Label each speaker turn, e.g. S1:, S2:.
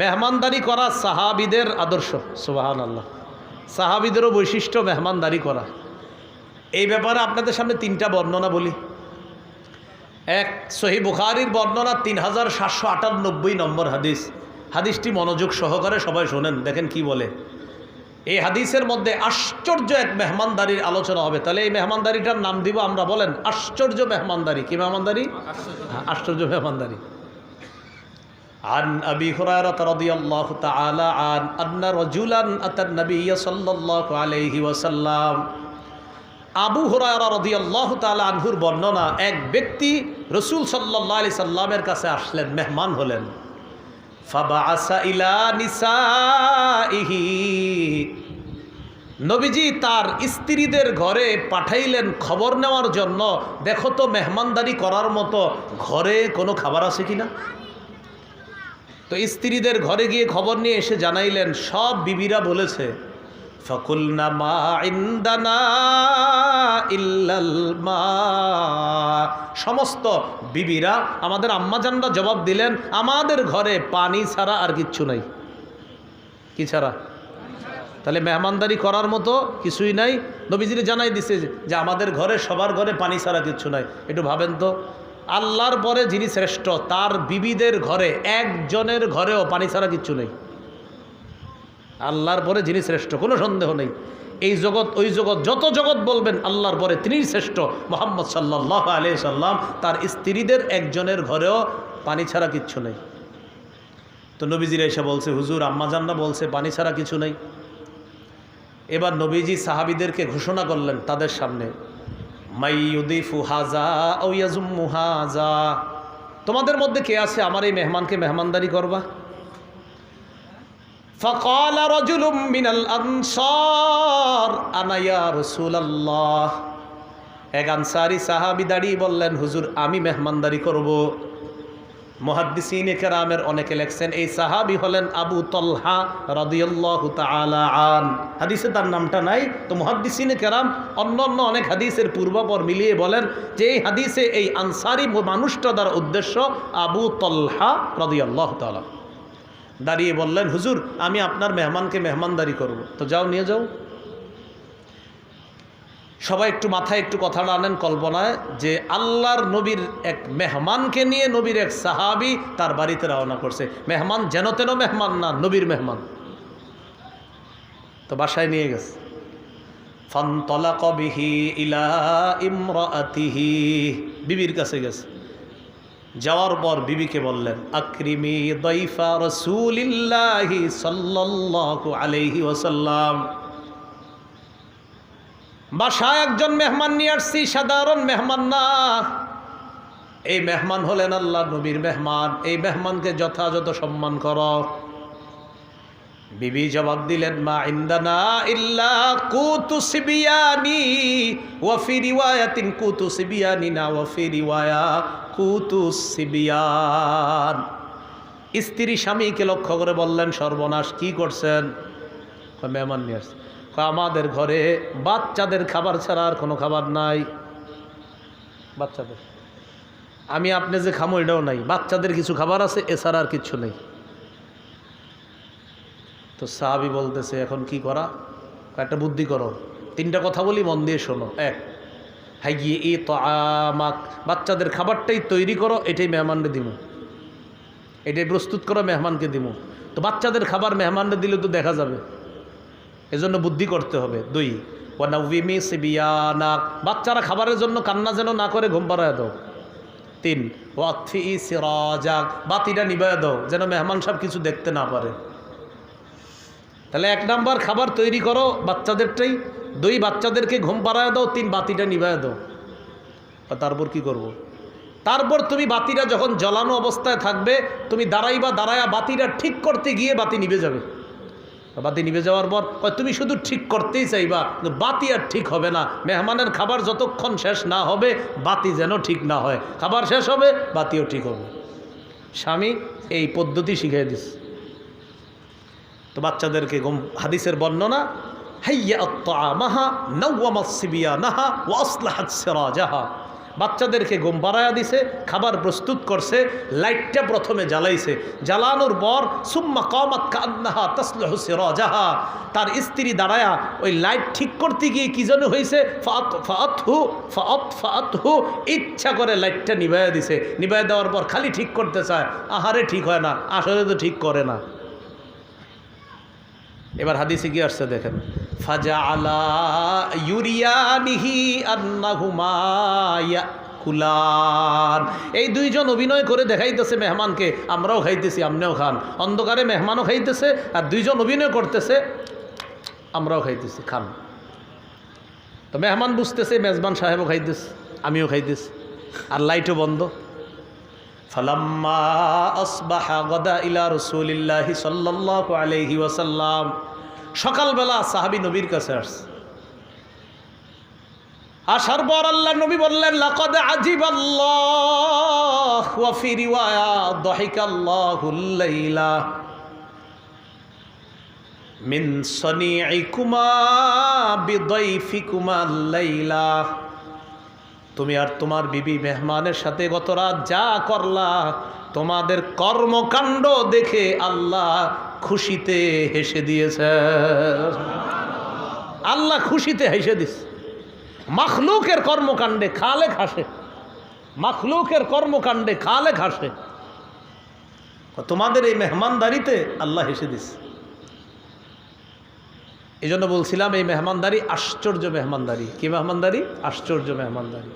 S1: মেহমানদারি করা সাহাবিদের আদর্শ সুবাহান আল্লাহ সাহাবিদেরও বৈশিষ্ট্য মেহমানদারি করা। এই ব্যাপারে আপনাদের সামনে তিনটা বর্ণনা বলি। এক সহি বুখারির বর্ণনা তিন হাজার সাতশো আটানব্বই নম্বর হাদিস। হাদিসটি মনোযোগ সহকারে সবাই শোনেন দেখেন কি বলে। এই হাদিসের মধ্যে আশ্চর্য এক মেহমানদারির আলোচনা হবে। তাহলে এই মেহমানদারিটার নাম দিব আমরা বলেন আশ্চর্য মেহমানদারি। কি মেহমানদারি? আশ্চর্য মেহমানদারি। عن أبي هريرة رضي الله تعالى عن أن رجلا أتى النبي صلى الله عليه وسلم আবু হুরায়রা রাদিয়াল্লাহু তাআলা আনহুর বর্ণনা এক ব্যক্তি রসুল সাল্লাল্লাহু আলাইহি সাল্লামের কাছে আসলেন মেহমান হলেন ফাবাআসা ইলা নিসাইহি নবীজি তার স্ত্রীদের ঘরে পাঠাইলেন খবর নেওয়ার জন্য দেখো তো মেহমানদারি করার মতো ঘরে কোনো খাবার আছে কিনা তো স্ত্রীদের ঘরে গিয়ে খবর নিয়ে এসে জানাইলেন, সব বিবিরা বলেছে, ফকুলনা মা ইন্দানা ইল্লাল মা। সমস্ত বিবিরা, আমাদের আম্মাজানরা জবাব দিলেন, আমাদের ঘরে পানি ছাড়া আর কিচ্ছু নাই। কি ছাড়া? তাহলে মেহমানদারি করার মতো কিছুই নাই। নবীজিরে জানাই দিছে যে, আমাদের ঘরে, সবার ঘরে পানি ছাড়া কিচ্ছু নাই। একটু ভাবেন তো। আল্লাহর পরে যিনি শ্রেষ্ঠ, তার বিবিদের ঘরে, একজনের ঘরেও পানি ছাড়া কিচ্ছু নেই। আল্লাহর পরে যিনি শ্রেষ্ঠ, কোনো সন্দেহ নেই। এই জগৎ, ওই জগৎ, যত জগৎ বলবেন, আল্লাহর পরে তিনি শ্রেষ্ঠ। মোহাম্মদ সাল্লাহ আলি সাল্লাম, তার স্ত্রীদের একজনের ঘরেও পানি ছাড়া কিচ্ছু নেই। তো নবীজিরা এসে বলছে, হুজুর আম্মাজান্না বলছে, পানি ছাড়া কিছু নেই। এবার নবীজি সাহাবিদেরকে ঘোষণা করলেন তাদের সামনে। মাইয়ুদিফু হাজা ও তোমাদের মধ্যে কে আছে আমার এই মেহমানকে মেহমানদারি করবা? ফকাল রজুলুম মিনাল আনসার আনায়া রসুলাল্লাহ। এক আনসারি সাহাবি দাঁড়িয়ে বললেন, হুজুর, আমি মেহমানদারি করব। মহাদ্দিসিন কেরামের অনেকে লেখছেন, এই সাহাবি হলেন আবু তলহা রাদিয়াল্লাহু আন। হাদিসে তার নামটা নাই। তো মহাদ্দিসিন কেরাম অন্য অন্য অনেক হাদিসের পূর্বাপর মিলিয়ে বলেন যে এই হাদিসে এই আনসারি মানুষটা দ্বারা উদ্দেশ্য আবু তলহা রাদিয়াল্লাহু তাআলা দাঁড়িয়ে বললেন, হুজুর, আমি আপনার মেহমানকে মেহমানদারি করব। তো যাও, নিয়ে যাও। সবাই একটু মাথায় একটু কথাটা আনেন কল্পনায় যে আল্লাহর নবীর এক মেহমানকে নিয়ে নবীর এক সাহাবি তার বাড়িতে রওনা করছে। মেহমান যেন তেন মেহমান না, নবীর মেহমান। তো বাসায় নিয়ে গেছে। ফন্তলাক বিহি ইলা ইমরাতিহি। বিবির কাছে গেছে। যাওয়ার পর বিবিকে বললেন, আক্রিমি দইফা রসুলিল্লাহি সাল্লাল্লাহু আলাইহি ওয়াসাল্লাম। বাসায় একজন মেহমান নিয়ে আসছি, সাধারণ মেহমান না। এই মেহমান হলেন আল্লাহ নবীর মেহমান। এই মেহমানকে যথাযথ সম্মান কর। বিবি জবাব দিলেন, মা ইন্দানা ইল্লা কুতু সিবিয়ানি ওয়াফি রিওয়ায়াতিন কুতু সিবিয়ানি না ওয়াফি রিওয়ায়া কুতু সিবিয়ান। স্ত্রী স্বামীকে লক্ষ্য করে বললেন, সর্বনাশ, কি করছেন? মেহমান নিয়ে আসছে। আমাদের ঘরে বাচ্চাদের খাবার ছাড়া আর কোনো খাবার নাই। বাচ্চাদের। আমি আপনি যে খামো, এটাও নাই। বাচ্চাদের কিছু খাবার আছে, এছাড়া আর কিচ্ছু নেই। তো সাহাবি বলতেছে, এখন কি করা? একটা বুদ্ধি করো। তিনটা কথা বলি, মন দিয়ে শোনো। এক হাই গিয়ে এ তো আমাক। বাচ্চাদের খাবারটাই তৈরি করো, এটাই মেহমানরে দিব এটাই প্রস্তুত করো, মেহমানকে দিব তো বাচ্চাদের খাবার মেহমানরে দিলে তো দেখা যাবে। এজন্য বুদ্ধি করতে হবে। দুই ওয়ানাউমি সিবিয়ানা, বাচ্চারা খাবারের জন্য কান্না যেন না করে ঘুম পাড়ায় দাও। তিন, ওয়াকফি সিরাজাক বাতিটা নিবায় দাও, যেন মেহমান সব কিছু দেখতে না পারে। তাহলে এক নাম্বার খাবার তৈরি করো বাচ্চাদেরটাই। দুই, বাচ্চাদেরকে ঘুম পাড়ায় দাও, তিন, বাতিটা নিভায় দাও। তারপর কি করব। তারপর তুমি বাতিটা যখন জ্বলানো অবস্থায় থাকবে, তুমি দাঁড়াইবা দাঁড়ায়া বাতিটা ঠিক করতে গিয়ে বাতি নিভে যাবে। বাতি নিভে যাওয়ার পর তুমি শুধু ঠিক করতেই চাইবা বাতি আর ঠিক হবে না। মেহমানের খাবার যতক্ষণ শেষ না হবে, বাতি যেন ঠিক না হয়। খাবার শেষ হবে, বাতিও ঠিক হবে। স্বামী এই পদ্ধতি শিখিয়ে দিস। তো বাচ্চাদেরকে গম, হাদিসের বর্ণনা, হাইয়া মাহা নৌয়ামাসিবিয়া নাহা ও আসলাহাত সেরাজাহা বাচ্চাদেরকে ঘুম পাড়ায়া দিছে, খাবার প্রস্তুত করছে, লাইটটা প্রথমে জ্বালাইছে। জ্বালানোর পর সুম্মা কমাত কান্নাহা তসলহ সিরাজাহা, তার স্ত্রী দাঁড়ায়া ওই লাইট ঠিক করতে গিয়ে কি যেন হয়েছে ফাত ফাত হু ফাত ফাত হু ইচ্ছা করে লাইটটা নিভাইয়া দিছে। নিভাইয়া দেওয়ার পর খালি ঠিক করতে চায়, আহারে ঠিক হয় না, আসলে তো ঠিক করে না। এবার হাদিসে কি আসছে দেখেন কুলান এই দুইজন অভিনয় করে দেখাইতেছে মেহমানকে, আমরাও খাইতেছি, আমনেও খান। অন্ধকারে মেহমানও খাইতেছে আর দুইজন অভিনয় করতেছে, আমরাও খাইতেছি, খান। তো মেহমান বুঝতেছে, মেজবান সাহেবও খাইতেছে, আমিও খাইতেছি, আর লাইটও বন্ধ। ফালাম্মা আসবাহা গদা ইলা রসুলিল্লাহি সাল্লাল্লাহু আলাইহি ওয়াসাল্লাম। সকালবেলা সাহাবী নবীর কাছে আসছে। আসার পর আল্লাহ নবী বললেন তুমি আর তোমার বিবি মেহমানের সাথে গত রাত যা করলা, তোমাদের কর্মকাণ্ড দেখে আল্লাহ খুশিতে হেসে দিয়েছে। আল্লাহ খুশিতে হেসে দিছে মাখলুকের কর্মকাণ্ডে খালে খাসে মাখলুকের কর্মকাণ্ডে খালে খাসে তোমাদের এই মেহমানদারিতে আল্লাহ হেসে দিছে এই জন্য বলছিলাম, এই মেহমানদারি আশ্চর্য মেহমানদারি। কি মেহমানদারি? আশ্চর্য মেহমানদারি।